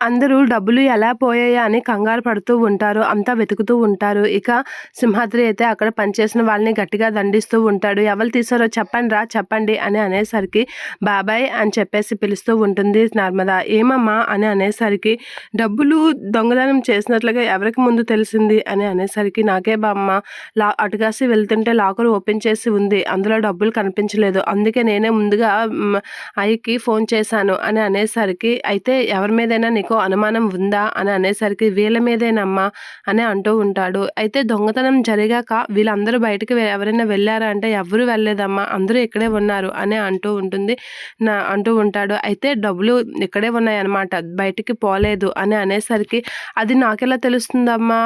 అందరూ డబ్బులు ఎలా పోయాయా అని కంగారు పడుతూ ఉంటారు అంతా వెతుకుతూ ఉంటారు. ఇక సింహాద్రి అయితే అక్కడ పనిచేసిన వాళ్ళని గట్టిగా దండిస్తూ ఉంటాడు. ఎవరు తీసారో చెప్పండి రా చెప్పండి అని అనేసరికి బాబాయ్ అని చెప్పేసి పిలుస్తూ ఉంటుంది నర్మద. ఏమమ్మా అని అనేసరికి డబ్బులు దొంగదనం చేసినట్లుగా ఎవరికి ముందు తెలిసింది అని అనేసరికి నాకే బామ్మ లా అటుకాసి వెళ్తుంటే లాకర్ ఓపెన్ చేసి ఉంది అందులో డబ్బులు కనిపించలేదు అందుకే నేనే ముందుగా అయ్యకి ఫోన్ చేశాను అని అనేసరికి అయితే ఎవరి మీదైనా నీకు నీకు అనుమానం ఉందా అని అనేసరికి వీళ్ళ మీదేనమ్మా అని అంటూ ఉంటాడు. అయితే దొంగతనం జరిగాక వీళ్ళందరూ బయటకు ఎవరైనా వెళ్ళారా అంటే ఎవరు వెళ్ళలేదమ్మా అందరూ ఇక్కడే ఉన్నారు అని అంటూ ఉంటుంది. నా అంటూ ఉంటాడు. అయితే డబ్బులు ఇక్కడే ఉన్నాయి అనమాట బయటికి పోలేదు అని అనేసరికి అది నాకెలా తెలుస్తుందమ్మా?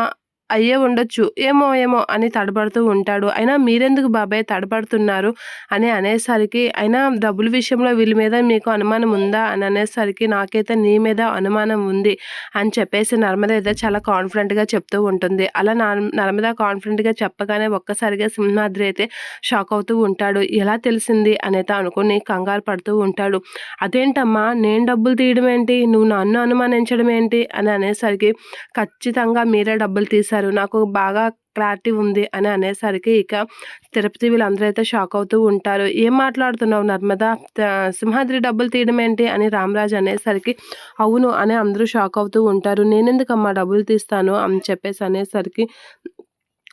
అయ్యే ఉండొచ్చు. ఏమో ఏమో అని తడబడుతూ ఉంటాడు. అయినా మీరెందుకు బాబాయ్ తడబడుతున్నారు అని అనేసరికి అయినా డబ్బుల విషయంలో వీళ్ళ మీద మీకు అనుమానం ఉందా అని అనేసరికి నాకైతే నీ మీద అనుమానం ఉంది అని చెప్పేసి నర్మద అయితే చాలా కాన్ఫిడెంట్గా చెప్తూ ఉంటుంది. అలా నర్మద కాన్ఫిడెంట్గా చెప్పగానే ఒక్కసారిగా సింహాద్రి అయితే షాక్ అవుతూ ఉంటాడు. ఎలా తెలిసింది అనేది అనుకుని కంగారు పడుతూ ఉంటాడు. అదేంటమ్మా నేను డబ్బులు తీయడం ఏంటి నువ్వు నన్ను అనుమానించడం ఏంటి అని అనేసరికి ఖచ్చితంగా మీరే డబ్బులు తీసారు చేశారు నాకు బాగా క్లారిటీ ఉంది అని అనేసరికి ఇక తిరుపతి వీళ్ళందరూ అయితే షాక్ అవుతూ ఉంటారు. ఏం మాట్లాడుతున్నావు నర్మదా? సింహాద్రి డబ్బులు తీయడం ఏంటి? అని రామరాజు అనేసరికి అవును అని అందరూ షాక్ అవుతూ ఉంటారు. నేనెందుకమ్మా డబ్బులు తీస్తాను అని చెప్పేసి అనేసరికి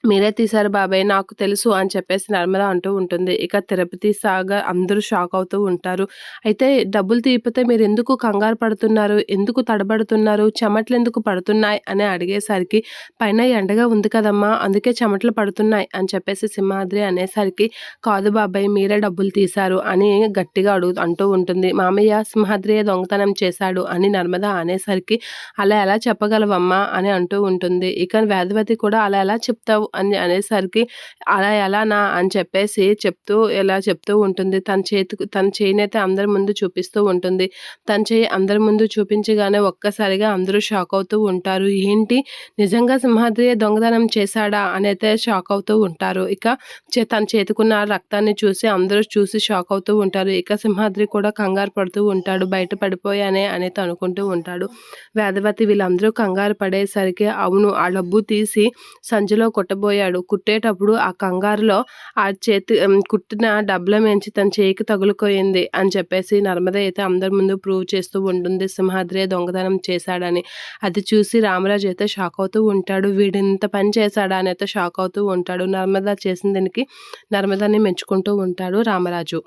మీరే తీశారు బాబాయ్ నాకు తెలుసు అని చెప్పేసి నర్మద అంటూ ఉంటుంది. ఇక తిరుపతి సాగర్ అందరూ షాక్ అవుతూ ఉంటారు. అయితే డబ్బులు తీపితే మీరు ఎందుకు కంగారు పడుతున్నారు? ఎందుకు తడబడుతున్నారు? చెమట్లు ఎందుకు పడుతున్నాయి? అని అడిగేసరికి పైన ఎండగా ఉంది కదమ్మా అందుకే చెమట్లు పడుతున్నాయి అని చెప్పేసి సింహాద్రి అనేసరికి కాదు బాబాయ్ మీరే డబ్బులు తీశారు అని గట్టిగా అడుగు అంటూ ఉంటుంది. మామయ్య సింహాద్రియ దొంగతనం చేశాడు? అని నర్మద అనేసరికి అలా ఎలా చెప్పగలవమ్మా? అని అంటూ ఉంటుంది. ఇక వేదవతి కూడా అలా ఎలా చెప్తావు? అని అనేసరికి అలా ఎలానా అని చెప్పేసి చెప్తూ ఇలా చెప్తూ ఉంటుంది. తన చేతికి తన చేయినైతే అందరి ముందు చూపిస్తూ ఉంటుంది. తన చేయి అందరి ముందు చూపించగానే ఒక్కసారిగా అందరూ షాక్ అవుతూ ఉంటారు. ఏంటి? నిజంగా సింహాద్రి దొంగతనం చేశాడా? అని అయితే షాక్ అవుతూ ఉంటారు. ఇక తన చేతికున్న రక్తాన్ని చూసి అందరూ చూసి షాక్ అవుతూ ఉంటారు. ఇక సింహాద్రి కూడా కంగారు పడుతూ ఉంటాడు. బయట పడిపోయానే అనేది అనుకుంటూ ఉంటాడు. వేదవతి వీళ్ళందరూ కంగారు పడేసరికి అవును ఆ డబ్బు తీసి సంచిలో కొట్ట కుట్టబోయాడు కుట్టేటప్పుడు ఆ కంగారులో ఆ చేతి కుట్టిన డబ్బుల మించి తన చేయికి తగులుకోయింది అని చెప్పేసి నర్మద అయితే అందరి ముందు ప్రూవ్ చేస్తూ ఉంటుంది. సింహాద్రి దొంగతనం చేశాడని. అది చూసి రామరాజు అయితే షాక్ అవుతూ ఉంటాడు. వీడింత పని చేశాడా అని అయితే షాక్ అవుతూ ఉంటాడు. నర్మద చేసిన దానికి నర్మదని మెచ్చుకుంటూ ఉంటాడు రామరాజు.